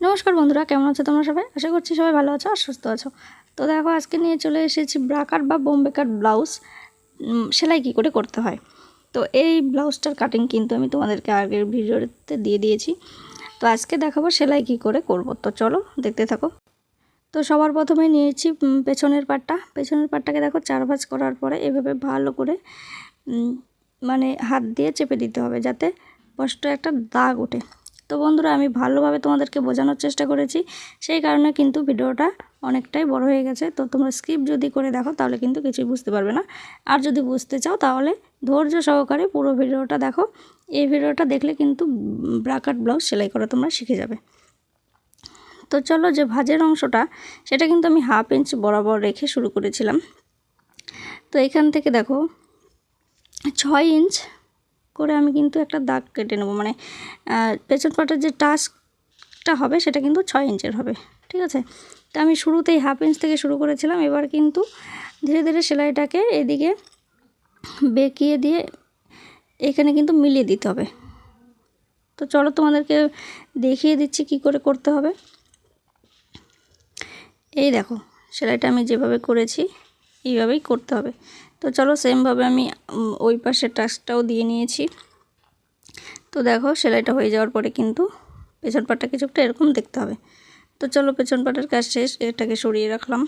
নমস্কার বন্ধুরা, কেমন আছো তোমরা সবাই? আশা করছি সবাই ভালো আছো আর সুস্থ আছো। তো দেখো, আজকে নিয়ে চলে এসেছি ব্রাকার বা বোম্বে কাট ব্লাউজ সেলাই কী করে করতে হয়? তো এই ব্লাউজটার কাটিং কিন্তু আমি তোমাদেরকে আগের ভিডিওতে দিয়ে দিয়েছি। তো আজকে দেখাবো সেলাই কী করে করব। তো চলো, দেখতে থাকো। তো সবার প্রথমে নিয়েছি পেছনের পাটটা। পেছনের পাটটাকে দেখো চার ভাঁজ করার পরে এভাবে ভালো করে মানে হাত দিয়ে চেপে দিতে হবে যাতে স্পষ্ট একটা দাগ ওঠে। তো বন্ধুরা, আমি ভালোভাবে তোমাদেরকে বোঝানোর চেষ্টা করেছি। সেই কারণে কিন্তু ভিডিওটা অনেকটাই বড় হয়ে গেছে। তো তোমরা স্কিপ যদি করে দেখো, তাহলে কিন্তু কিছুই বুঝতে পারবে না। আর যদি বুঝতে চাও, তাহলে ধৈর্য সহকারে পুরো ভিডিওটা দেখো। এই ভিডিওটা দেখলে কিন্তু ব্রাকাট ব্লাউজ সেলাই করা তোমরা শিখে যাবে। তো চলো যে ভাজের অংশটা, সেটা কিন্তু আমি হাফ ইঞ্চ বরাবর রেখে শুরু করেছিলাম। তো এখান থেকে দেখো, ছয় ইঞ্চ করে আমি কিন্তু একটা দাগ কেটে নেব। মানে পেছন পাটের যে টাস্কটা হবে সেটা কিন্তু ছয় ইঞ্চের হবে, ঠিক আছে? তো আমি শুরুতেই হাফ ইঞ্চ থেকে শুরু করেছিলাম, এবার কিন্তু ধীরে ধীরে সেলাইটাকে এদিকে বেঁকিয়ে দিয়ে এখানে কিন্তু মিলিয়ে দিতে হবে। তো চলো তোমাদেরকে দেখিয়ে দিচ্ছি কি করে করতে হবে। এই দেখো, সেলাইটা আমি যেভাবে করেছি, এইভাবেই করতে হবে। তো চলো সেমভাবে আমি ওই পাশের টাস্কটাও দিয়ে নিয়েছি। তো দেখো সেলাইটা হয়ে যাওয়ার পরে কিন্তু পেছন পাটটা কিছুটা এরকম দেখতে হবে। তো চলো পেছন পাটের কাজ শেষ, এটাকে সরিয়ে রাখলাম।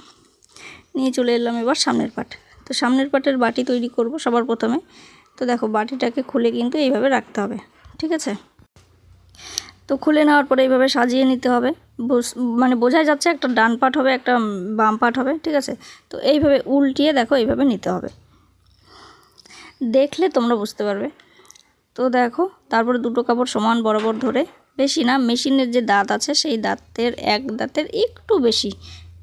নিয়ে চলে এলাম এবার সামনের পাট। তো সামনের পাটের বাটি তৈরি করব সবার প্রথমে। তো দেখো বাটিটাকে খুলে কিন্তু এইভাবে রাখতে হবে, ঠিক আছে? তো খুলে নেওয়ার পরে এইভাবে সাজিয়ে নিতে হবে। মানে বোঝা যাচ্ছে একটা ডান পাট হবে, একটা বাম পাট হবে, ঠিক আছে? তো এইভাবে উল্টিয়ে দেখো, এইভাবে নিতে হবে। দেখলে তোমরা বুঝতে পারবে। তো দেখো, তারপরে দুটো কাপড় সমান বরাবর ধরে, বেশি না, মেশিনের যে দাঁত আছে, সেই দাঁতের, এক দাঁতের একটু বেশি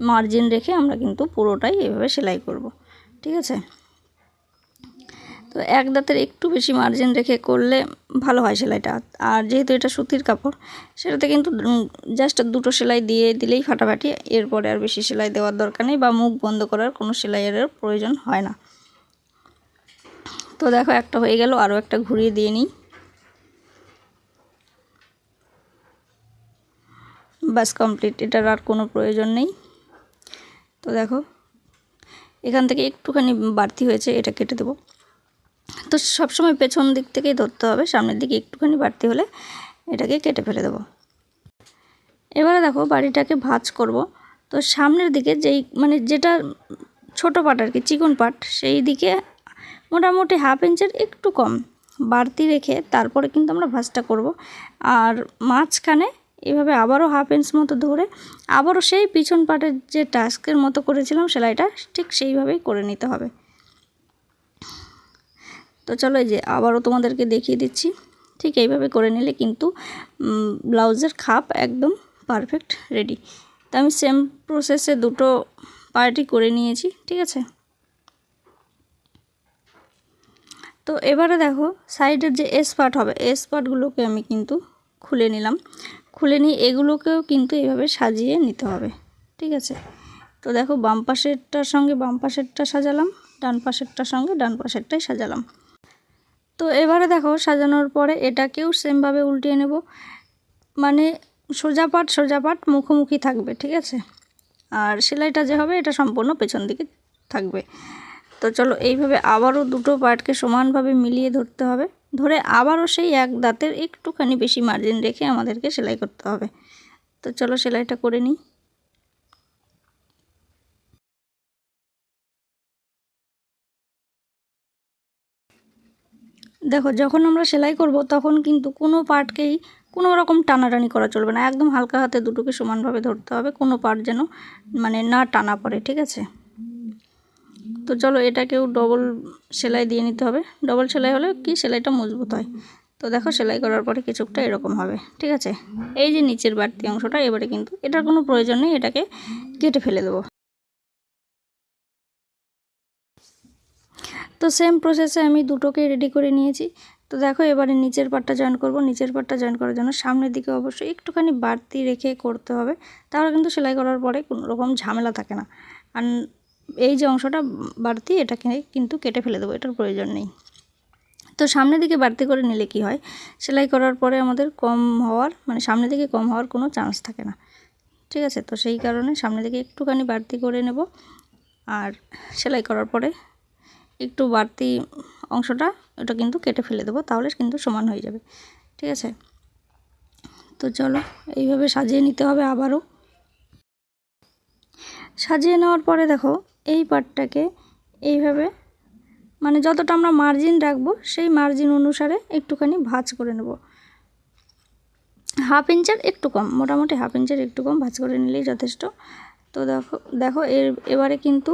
মার্জিন রেখে আমরা কিন্তু পুরোটাই এভাবে সেলাই করব, ঠিক আছে? তো এক দাঁতের একটু বেশি মার্জিন রেখে করলে ভালো হয় সেলাইটা। আর যেহেতু এটা সুতির কাপড়, সেটাতে কিন্তু জাস্ট দুটো সেলাই দিয়ে দিলেই ফাটাফাটি। এরপরে আর বেশি সেলাই দেওয়ার দরকার নেই বা মুখ বন্ধ করার কোনো সেলাইয়ের প্রয়োজন হয় না। তো দেখো, একটা হয়ে গেল, আরও একটা ঘুরিয়ে দিয়ে নিই। বাস কমপ্লিট এটার আর কোনো প্রয়োজন নেই। তো দেখো, এখান থেকে একটুখানি বাড়তি হয়েছে, এটা কেটে দেবো। তো সবসময় পেছন দিক থেকেই ধরতে হবে, সামনের দিকে একটুখানি বাড়তি হলে এটাকে কেটে ফেলে দেবো। এবারে দেখো বাড়িটাকে ভাঁজ করব। তো সামনের দিকে যেই মানে যেটা ছোট পাট আর কি, চিকন পাট, সেই দিকে মোটামুটি হাফ ইঞ্চের একটু কম বাড়তি রেখে তারপরে কিন্তু আমরা ভাঁজটা করব। আর মাঝখানে এভাবে আবারও হাফ ইঞ্চ মতো ধরে আবারও সেই পিছন পাটের যে টাস্কের মতো করেছিলাম, সেলাইটা ঠিক সেইভাবেই করে নিতে হবে। তো চলো এই যে আবারও তোমাদেরকে দেখিয়ে দিচ্ছি। ঠিক এইভাবে করে নিলে কিন্তু ব্লাউজের খাপ একদম পারফেক্ট রেডি তো আমি সেম প্রসেসে দুটো পার্টি করে নিয়েছি, ঠিক আছে? তো এবারে দেখো সাইডের যে এস পার্ট হবে এস পার্টগুলোকে আমি কিন্তু খুলে নিলাম। খুলে নিয়ে এগুলোকেও কিন্তু এইভাবে সাজিয়ে নিতে হবে, ঠিক আছে? তো দেখো, বাম পাশেরটার সঙ্গে বাম পাশেরটা সাজালাম, ডান পাশেরটার সঙ্গে ডান পাশেরটাই সাজালাম। এবারে দেখো সাজানোর পরে এটাকেও সেমভাবে উল্টিয়ে নেব। মানে সোজা পাট সোজা পাট মুখোমুখি থাকবে, ঠিক আছে? আর সেলাইটা যে হবে এটা সম্পূর্ণ পেছন দিকে থাকবে। তো চলো, এইভাবে আবারও দুটো পার্টকে সমানভাবে মিলিয়ে ধরতে হবে। ধরে আবারও সেই এক দাঁতের একটুখানি বেশি মার্জিন রেখে আমাদেরকে সেলাই করতে হবে। তো চলো, সেলাইটা করে নিই। দেখো, যখন আমরা সেলাই করব, তখন কিন্তু কোনো পার্টকেই কোনো রকম টানাটানি করা চলবে না। একদম হালকা হাতে দুটোকে সমানভাবে ধরতে হবে, কোনো পার্ট যেন মানে না টানা পড়ে, ঠিক আছে? তো চলো, এটাকেও ডবল সেলাই দিয়ে নিতে হবে। ডবল সেলাই হলে কি? সেলাইটা মজবুত হয়। তো দেখো, সেলাই করার পরে কিছুটা এরকম হবে, ঠিক আছে? এই যে নিচের বাড়তি অংশটা, এবারে কিন্তু এটার কোনো প্রয়োজন নেই, এটাকে কেটে ফেলে দেবো। তো সেম প্রসেসে আমি দুটোকে রেডি করে নিয়েছি। তো দেখো এবারে নিচের পাটটা জয়েন করব। নিচের পাটটা জয়েন করার জন্য সামনের দিকে অবশ্যই একটুখানি বাড়তি রেখে করতে হবে। তাহলে কিন্তু সেলাই করার পরে কোনো রকম ঝামেলা থাকে না। আর এই যে অংশটা বাড়তি, এটাকে কিন্তু কেটে ফেলে দেবো, এটার প্রয়োজন নেই। তো সামনের দিকে বাড়তি করে নিলে কি হয়? সেলাই করার পরে আমাদের কম হওয়ার মানে সামনের দিকে কম হওয়ার কোনো চান্স থাকে না। ঠিক আছে? তো সেই কারণে সামনের দিকে একটুখানি বাড়তি করে নেব। আর সেলাই করার পরে একটু বাড়তি অংশটা ওটা কিন্তু কেটে ফেলে দেবো, তাহলে কিন্তু সমান হয়ে যাবে। ঠিক আছে? তো চলো, এইভাবে সাজিয়ে নিতে হবে আবারও। সাজিয়ে নেওয়ার পরে দেখো, এই পার্টটাকে এইভাবে মানে যতটা আমরা মার্জিন রাখব, সেই মার্জিন অনুসারে একটুখানি ভাঁজ করে নেব। হাফ ইঞ্চের একটু কম, মোটামুটি হাফ ইঞ্চের একটু কম ভাঁজ করে নিলেই যথেষ্ট। তো দেখো দেখো, এর, এবারে কিন্তু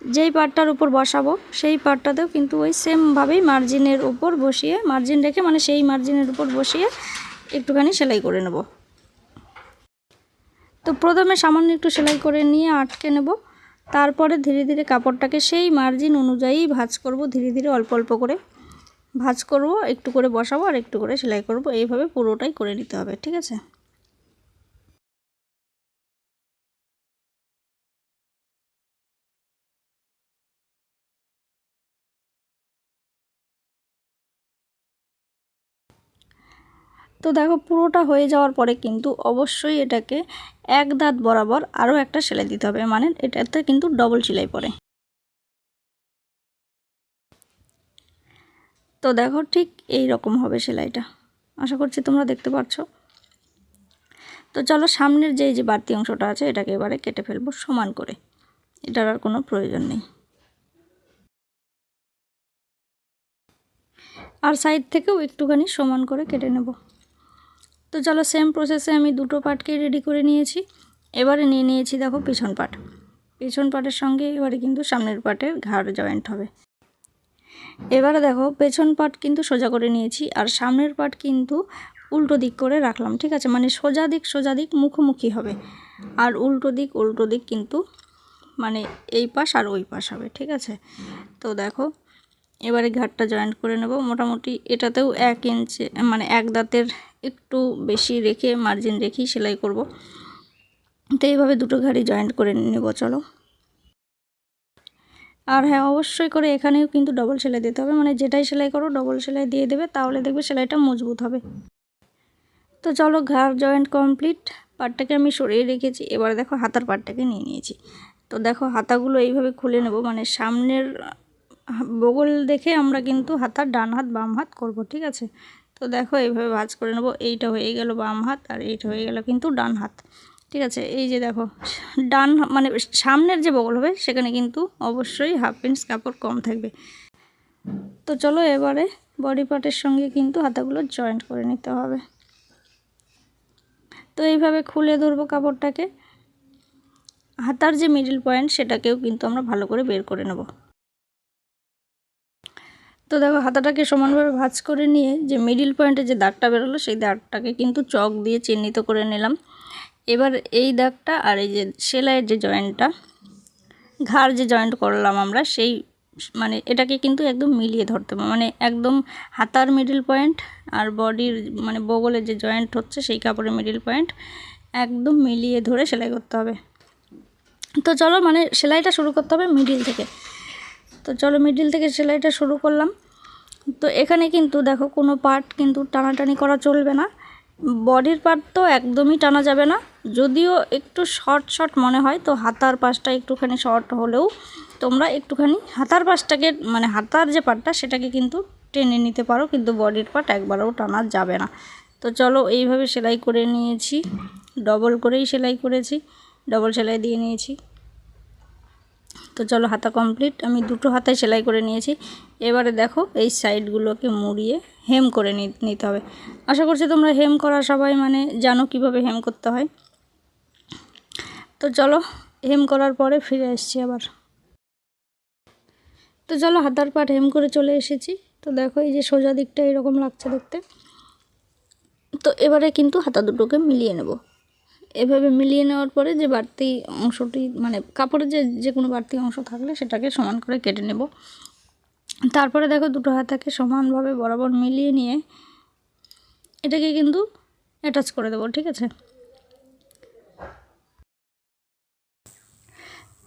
যেই পার্টটার উপর বসাবো, সেই পার্টটাতেও কিন্তু ওই সেমভাবেই মার্জিনের উপর বসিয়ে মার্জিন রেখে মানে সেই মার্জিনের উপর বসিয়ে একটুখানি সেলাই করে নেব। তো প্রথমে সামান্য একটু সেলাই করে নিয়ে আটকে নেব। তারপরে ধীরে ধীরে কাপড়টাকে সেই মার্জিন অনুযায়ী ভাজ করব, ধীরে ধীরে অল্প অল্প করে ভাজ করব, একটু করে বসাবো আর একটু করে সেলাই করব। এইভাবে পুরোটাই করে নিতে হবে, ঠিক আছে? তো দেখো পুরোটা হয়ে যাওয়ার পরে কিন্তু অবশ্যই এটাকে এক দাঁত বরাবর আরও একটা সেলাই দিতে হবে। মানে এটাতে কিন্তু ডবল সেলাই পড়ে। তো দেখো ঠিক এই রকম হবে সেলাইটা। আশা করছি তোমরা দেখতে পাচ্ছ তো চলো সামনের যে যে বাড়তি অংশটা আছে, এটাকে এবারে কেটে ফেলব সমান করে। এটার আর কোনো প্রয়োজন নেই। আর সাইড থেকেও একটুখানি সমান করে কেটে নেব। তো চলো সেম প্রসেসে আমি দুটো পার্টকে রেডি করে নিয়েছি। এবারে নিয়ে নিয়েছি দেখো পিছন পাট। পিছন পার্টের সঙ্গে এবারে কিন্তু সামনের পার্টের ঘাড় জয়েন্ট হবে। এবারে দেখো পেছন পার্ট কিন্তু সোজা করে নিয়েছি আর সামনের পার্ট কিন্তু উল্টো দিক করে রাখলাম, ঠিক আছে? মানে সোজা দিক সোজা দিক মুখোমুখি হবে। আর উল্টো দিক উল্টো দিক কিন্তু মানে এই পাশ আর ওই পাশ হবে, ঠিক আছে? তো দেখো এবারে ঘাটটা জয়েন্ট করে নেব। মোটামুটি এটাতেও এক ইঞ্চি মানে এক দাঁতের একটু বেশি রেখে মার্জিন রেখেই সেলাই করব। তো এইভাবে দুটো ঘাড়ি জয়েন্ট করে নেব, চলো। আর হ্যাঁ অবশ্যই করে এখানেও কিন্তু ডবল সেলাই দিতে হবে। মানে যেটাই সেলাই করো ডবল সেলাই দিয়ে দেবে, তাহলে দেখবে সেলাইটা মজবুত হবে। তো চলো, ঘাড় জয়েন্ট কমপ্লিট পাটটাকে আমি সরিয়ে রেখেছি। এবার দেখো হাতার পাটটাকে নিয়ে নিয়েছি। তো দেখো হাতাগুলো এইভাবে খুলে নেব। মানে সামনের বগল দেখে আমরা কিন্তু হাতার ডান হাত, বাম হাত করব, ঠিক আছে? তো দেখো এইভাবে ভাজ করে নেব। এইটা হয়ে গেল বাম হাত আর এইটা হয়ে গেল কিন্তু ডান হাত। ঠিক আছে? এই যে দেখো, ডান মানে সামনের যে বগল হবে সেখানে কিন্তু অবশ্যই হাফ ইঞ্চ কাপড় কম থাকবে। তো চলো এবারে বডি পার্টের সঙ্গে কিন্তু হাতাগুলো জয়েন্ট করে নিতে হবে। তো এইভাবে খুলে ধরবো কাপড়টাকে। হাতার যে মিডিল পয়েন্ট সেটাকেও কিন্তু আমরা ভালো করে বের করে নেব। তো দেখো হাতাটাকে সমানভাবে ভাঁজ করে নিয়ে যে মিডিল পয়েন্টে যে দাগটা বেরোলো, সেই দাগটাকে কিন্তু চক দিয়ে চিহ্নিত করে নিলাম। এবার এই দাগটা আর এই যে সেলাইয়ের যে জয়েন্টটা ঘাড় যে জয়েন্ট করলাম আমরা, সেই মানে এটাকে কিন্তু একদম মিলিয়ে ধরতে হবে। মানে একদম হাতার মিডিল পয়েন্ট আর বডির মানে বগলের যে জয়েন্ট হচ্ছে, সেই কাপড়ের মিডিল পয়েন্ট একদম মিলিয়ে ধরে সেলাই করতে হবে। তো চলো মানে সেলাইটা শুরু করতে হবে মিডিল থেকে। তো চলো মিডিল থেকে সেলাইটা শুরু করলাম। তো এখানে কিন্তু দেখো কোনো পার্ট কিন্তু টানাটানি করা চলবে না। বডির পার্ট তো একদমই টানা যাবে না। যদিও একটু শর্ট শর্ট মনে হয়, তো হাতার পাশটা একটুখানি শর্ট হলেও তোমরা একটুখানি হাতার পাশটাকে মানে হাতার যে পার্টটা সেটাকে কিন্তু টেনে নিতে পারো, কিন্তু বডির পার্ট একবারও টানা যাবে না। তো চলো এইভাবে সেলাই করে নিয়েছি। ডবল করেই সেলাই করেছি, ডবল সেলাই দিয়ে নিয়েছি। তো চলো হাতা কমপ্লিট। আমি দুটো হাতায় সেলাই করে নিয়েছি। এবারে দেখো এই সাইডগুলোকে মুড়িয়ে হেম করে নিতে হবে। আশা করছি তোমরা হেম করা সবাই মানে জানো কীভাবে হেম করতে হয়। তো চলো, হেম করার পরে ফিরে এসছি আবার। তো চলো, হাতার পাট হেম করে চলে এসেছি। তো দেখো এই যে সোজা দিকটা এরকম লাগছে দেখতে। তো এবারে কিন্তু হাতা দুটোকে মিলিয়ে নেব। এভাবে মিলিয়ে নেওয়ার পরে যে বাড়তি অংশটি মানে কাপড়ের যে যে কোনো বাড়তি অংশ থাকলে সেটাকে সমান করে কেটে নেব। তারপরে দেখো দুটো হাতাকে সমানভাবে বরাবর মিলিয়ে নিয়ে এটাকে কিন্তু অ্যাটাচ করে দেবো, ঠিক আছে?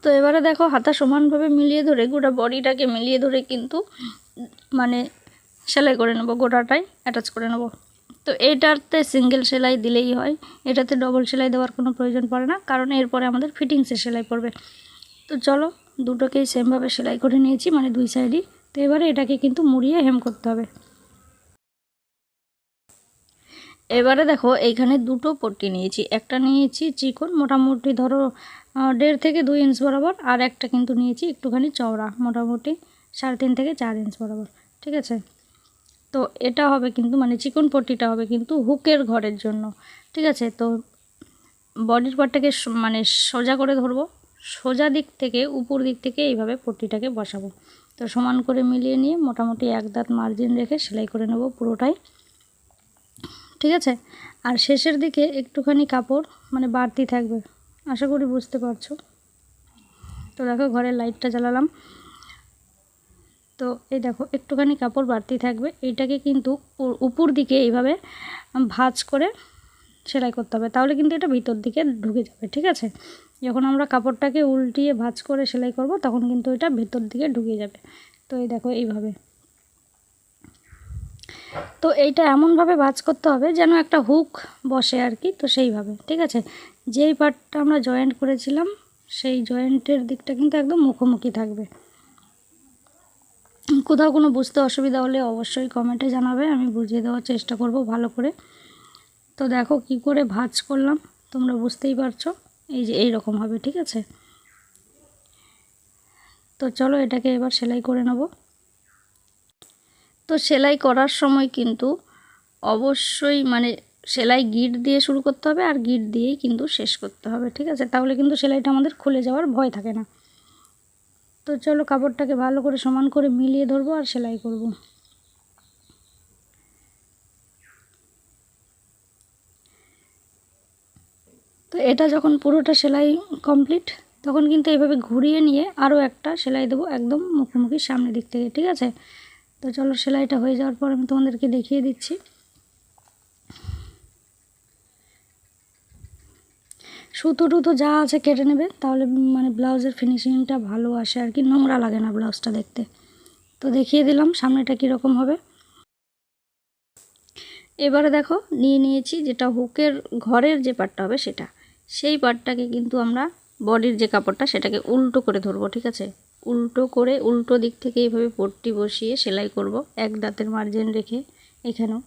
তো এবারে দেখো হাতা সমানভাবে মিলিয়ে ধরে গোটা বডিটাকে মিলিয়ে ধরে কিন্তু মানে সেলাই করে নেব, গোটাটাই অ্যাটাচ করে নেব। তো এইটাতে সিঙ্গেল সেলাই দিলেই হয়, এটাতে ডবল সেলাই দেওয়ার কোনো প্রয়োজন পড়ে না, কারণ এরপরে আমাদের ফিটিংসে সেলাই পড়বে। তো চলো দুটোকেই সেমভাবে সেলাই করে নিয়েছি মানে দুই সাইডই তো এবারে এটাকে কিন্তু মুড়িয়ে হেম করতে হবে। এবারে দেখো এইখানে দুটো পট্টি নিয়েছি। একটা নিয়েছি চিকন, মোটামুটি ধরো দেড় থেকে দুই ইঞ্চ বরাবর, আর একটা কিন্তু নিয়েছি একটুখানি চওড়া, মোটামুটি সাড়ে তিন থেকে চার ইঞ্চ বরাবর, ঠিক আছে? তো এটা হবে কিন্তু মানে চিকন পট্টিটা হবে কিন্তু হুকের ঘরের জন্য, ঠিক আছে? তো বডির পার্টটাকে মানে সোজা করে ধরবো, সোজা দিক থেকে, উপর দিক থেকে এইভাবে পট্টিটাকে বসাবো। তো সমান করে মিলিয়ে নিয়ে মোটামুটি এক দাঁত মার্জিন রেখে সেলাই করে নেব পুরোটাই। ঠিক আছে? আর শেষের দিকে একটুখানি কাপড় মানে বাড়তি থাকবে, আশা করি বুঝতে পারছ। তো দেখো ঘরের লাইটটা জ্বালালাম। তো এই দেখো, একটুখানি কাপড় বাড়তি থাকবে। এইটাকে কিন্তু উপর দিকে এইভাবে ভাঁজ করে সেলাই করতে হবে। তাহলে কিন্তু এটা ভিতর দিকে ঢুকে যাবে, ঠিক আছে? যখন আমরা কাপড়টাকে উল্টিয়ে ভাঁজ করে সেলাই করব, তখন কিন্তু এটা ভেতর দিকে ঢুকে যাবে। তো এই দেখো, এইভাবে। তো এইটা এমনভাবে ভাঁজ করতে হবে যেন একটা হুক বসে আর কি, তো সেইভাবে, ঠিক আছে? যেই পার্টটা আমরা জয়েন্ট করেছিলাম, সেই জয়েন্টের দিকটা কিন্তু একদম মুখোমুখি থাকবে। কোথাও কোনো বুঝতে অসুবিধা হলে অবশ্যই কমেন্টে জানাবে, আমি বুঝিয়ে দেওয়ার চেষ্টা করব ভালো করে। তো দেখো কি করে ভাঁজ করলাম, তোমরা বুঝতেই পারছ, এই যে এই রকম হবে, ঠিক আছে? তো চলো এটাকে এবার সেলাই করে নেব। তো সেলাই করার সময় কিন্তু অবশ্যই মানে সেলাই গিট দিয়ে শুরু করতে হবে, আর গিট দিয়েই কিন্তু শেষ করতে হবে, ঠিক আছে? তাহলে কিন্তু সেলাইটা আমাদের খুলে যাওয়ার ভয় থাকে না। তো চলো কাপড়টাকে ভালো করে সমান করে মিলিয়ে ধরবো আর সেলাই করব। তো এটা যখন পুরোটা সেলাই কমপ্লিট, তখন কিন্তু এইভাবে ঘুরিয়ে নিয়ে আরও একটা সেলাই দেবো একদম মুখোমুখি সামনের দিক থেকে, ঠিক আছে? তো চলো সেলাইটা হয়ে যাওয়ার পর আমি তোমাদেরকে দেখিয়ে দিচ্ছি। সুতো টুতো যা আছে কেটে নেবে, তাহলে মানে ব্লাউজের ফিনিশিংটা ভালো আসে আর কি, নোংরা লাগে না ব্লাউজটা দেখতে। তো দেখিয়ে দিলাম সামনেটা কীরকম হবে। এবারে দেখো, নিয়ে নিয়েছি যেটা হুকের ঘরের যে পার্টটা হবে সেটা। সেই পার্টটাকে কিন্তু আমরা বডির যে কাপড়টা সেটাকে উল্টো করে ধরবো, ঠিক আছে? উল্টো করে উল্টো দিক থেকে এইভাবে পট্টি বসিয়ে সেলাই করব, এক দাঁতের মার্জিন রেখে এখানেও।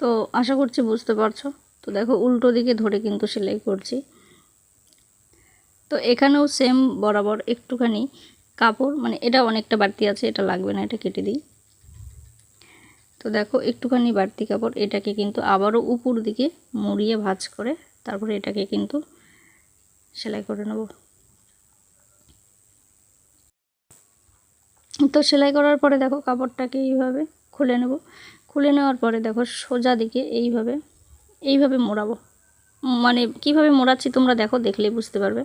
তো আশা করছি বুঝতে পারছ? তো দেখো, উল্টো দিকে ধরে কিন্তু সেলাই করছি। তো এখানেও সেম বরাবর একটুখানি কাপড় মানে এটা অনেকটা বাড়তি আছে, এটা লাগবে না, এটা কেটে দিই। তো দেখো, একটুখানি বাড়তি কাপড়, এটাকে কিন্তু আবারও উপর দিকে মুড়িয়ে ভাজ করে তারপরে এটাকে কিন্তু সেলাই করে নেব। তো সেলাই করার পরে দেখো, কাপড়টাকে এইভাবে খুলে নেব। খুলে নেওয়ার পরে দেখো, সোজা দিকে এইভাবে এইভাবে মোড়াবো। মানে কীভাবে মোড়াচ্ছি তোমরা দেখো, দেখলেই বুঝতে পারবে।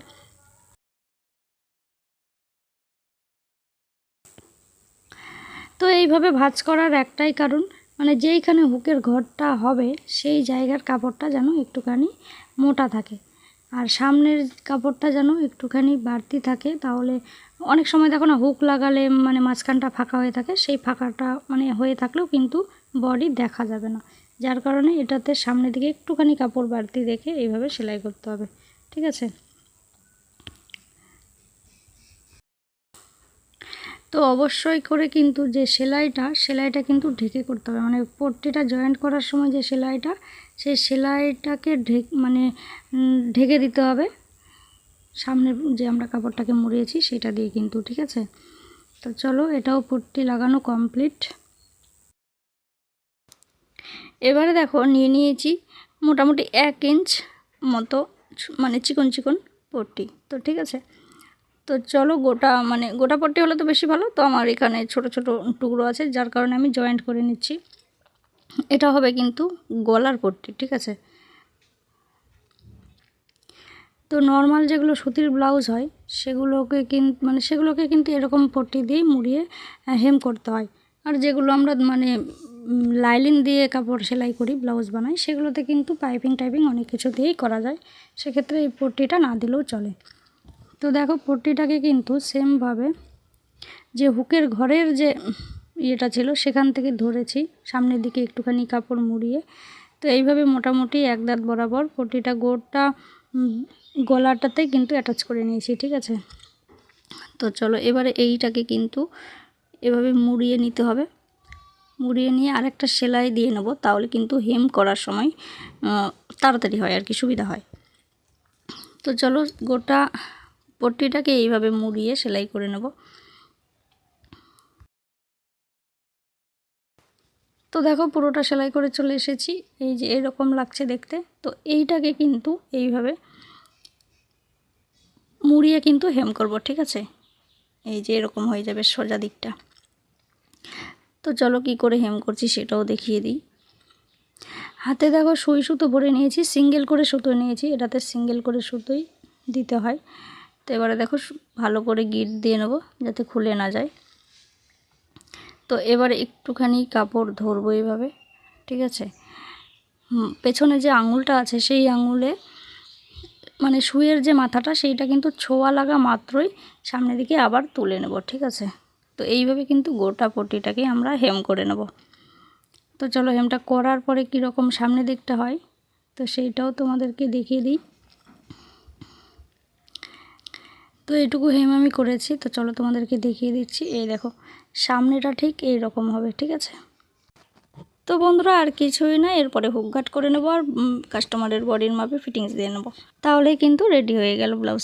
তো এইভাবে ভাঁজ করার একটাই কারণ মানে যেইখানে হুকের ঘরটা হবে, সেই জায়গার কাপড়টা যেন একটুখানি মোটা থাকে। আর সামনের কাপড়টা যেন একটুখানি বাড়তি থাকে, তাহলে অনেক সময় দেখো না, হুক লাগালে মানে মাঝখানটা ফাঁকা হয়ে থাকে, সেই ফাঁকাটা মানে হয়ে থাকলেও কিন্তু বডি দেখা যাবে না। যার কারণে এটাতে সামনের দিকে একটুখানি কাপড় বাড়তি রেখে এইভাবে সেলাই করতে হবে। ঠিক আছে? তো অবশ্যই করে কিন্তু যে সেলাইটা সেলাইটা কিন্তু ঢেকে করতে হবে। মানে পট্টিটা জয়েন্ট করার সময় যে সেলাইটা সেই সেলাইটাকে ঢেক মানে ঢেকে দিতে হবে। সামনে যে আমরা কাপড়টাকে মুড়িয়েছি সেটা দিয়ে কিন্তু, ঠিক আছে? তো চলো, এটাও পট্টি লাগানো কমপ্লিট এবারে দেখো, নিয়ে নিয়েছি মোটামুটি এক ইঞ্চ মতো মানে চিকন চিকন পট্টি। তো ঠিক আছে? তো চলো গোটা মানে গোটা পট্টি হলে তো বেশি ভালো। তো আমার এখানে ছোট ছোট টুকরো আছে, যার কারণে আমি জয়েন্ট করে নিচ্ছি। এটা হবে কিন্তু গলার পট্টি, ঠিক আছে? তো নর্মাল যেগুলো সুতির ব্লাউজ হয়, সেগুলোকে কিন্তু মানে সেগুলোকে কিন্তু এরকম পট্টি দিয়ে মুড়িয়ে হেম করতে হয়। আর যেগুলো আমরা মানে লাইলিন দিয়ে কাপড় সেলাই করি ব্লাউজ বানাই, সেগুলোতে কিন্তু পাইপিং টাইপিং অনেক কিছু দিয়েই করা যায়। সেক্ষেত্রে এই পট্টিটা না দিলেও চলে। তো দেখো পট্টিটাকে কিন্তু সেমভাবে যে হুকের ঘরের যে ইয়েটা ছিল সেখান থেকে ধরেছি, সামনের দিকে একটুখানি কাপড় মুড়িয়ে। তো এইভাবে মোটামুটি এক দাঁত বরাবর পটিটা গোড়টা গলাটাতে কিন্তু অ্যাটাচ করে নিয়েছি, ঠিক আছে? তো চলো এবারে এইটাকে কিন্তু এভাবে মুড়িয়ে নিতে হবে। মুড়িয়ে নিয়ে আরেকটা সেলাই দিয়ে নেব, তাহলে কিন্তু হেম করার সময় তাড়াতাড়ি হয় আর কি, সুবিধা হয়। তো চলো গোটা পট্টিটাকে এইভাবে মুড়িয়ে সেলাই করে নেব। তো দেখো পুরোটা সেলাই করে চলে এসেছি। এই যে এরকম লাগছে দেখতে। তো এইটাকে কিন্তু এইভাবে মুড়িয়ে কিন্তু হেম করব, ঠিক আছে? এই যে এরকম হয়ে যাবে সোজা দিকটা। তো চলো কি করে হেম করছি সেটাও দেখিয়ে দিই। হাতে দেখো সুই সুতো ভরে নিয়েছি, সিঙ্গেল করে সুতো নিয়েছি। এটাতে সিঙ্গেল করে সুতোই দিতে হয়। তো এবারে দেখো ভালো করে গিট দিয়ে নেব যাতে খুলে না যায়। তো এবারে একটুখানি কাপড় ধরবো এইভাবে, ঠিক আছে? পেছনে যে আঙুলটা আছে সেই আঙুলে মানে শুয়ের যে মাথাটা সেইটা কিন্তু ছোঁয়া লাগা মাত্রই সামনের দিকে আবার তুলে নেব, ঠিক আছে? তো এইভাবে কিন্তু গোটা পটিটাকে আমরা হেম করে নেব। তো চলো হেমটা করার পরে কীরকম সামনের দিকটা হয়, তো সেইটাও তোমাদেরকে দেখিয়ে দিই। তো এটুকু হেম আমি করেছি, তো চলো তোমাদেরকে দেখিয়ে দিচ্ছি। এই দেখো, সামনেটা ঠিক এই রকম হবে, ঠিক আছে? তো বন্ধুরা, আর কিছুই না, এরপরে হুক ঘাট করে নেব আর কাস্টমারের বডির মাপে ফিটিংস দিয়ে নেব। তাহলেই কিন্তু রেডি হয়ে গেল ব্লাউজ